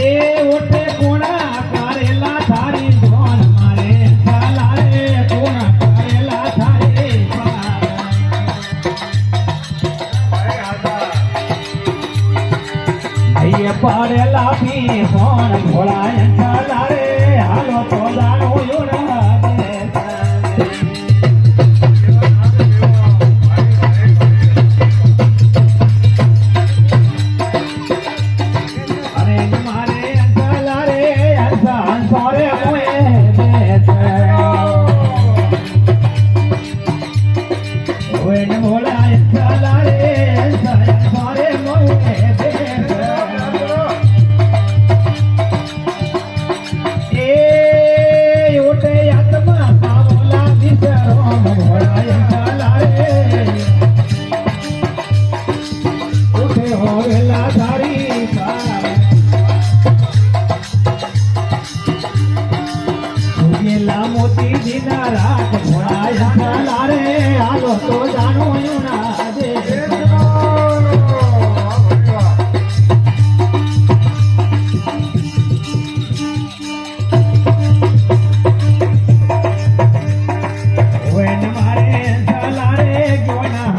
એ પી કોણા કરેલા Bueno, hola. પહેલા મોતી દીધા રાત ભોળાયા રે. હાલો તો જાણું ના મારે જલા રે ગોના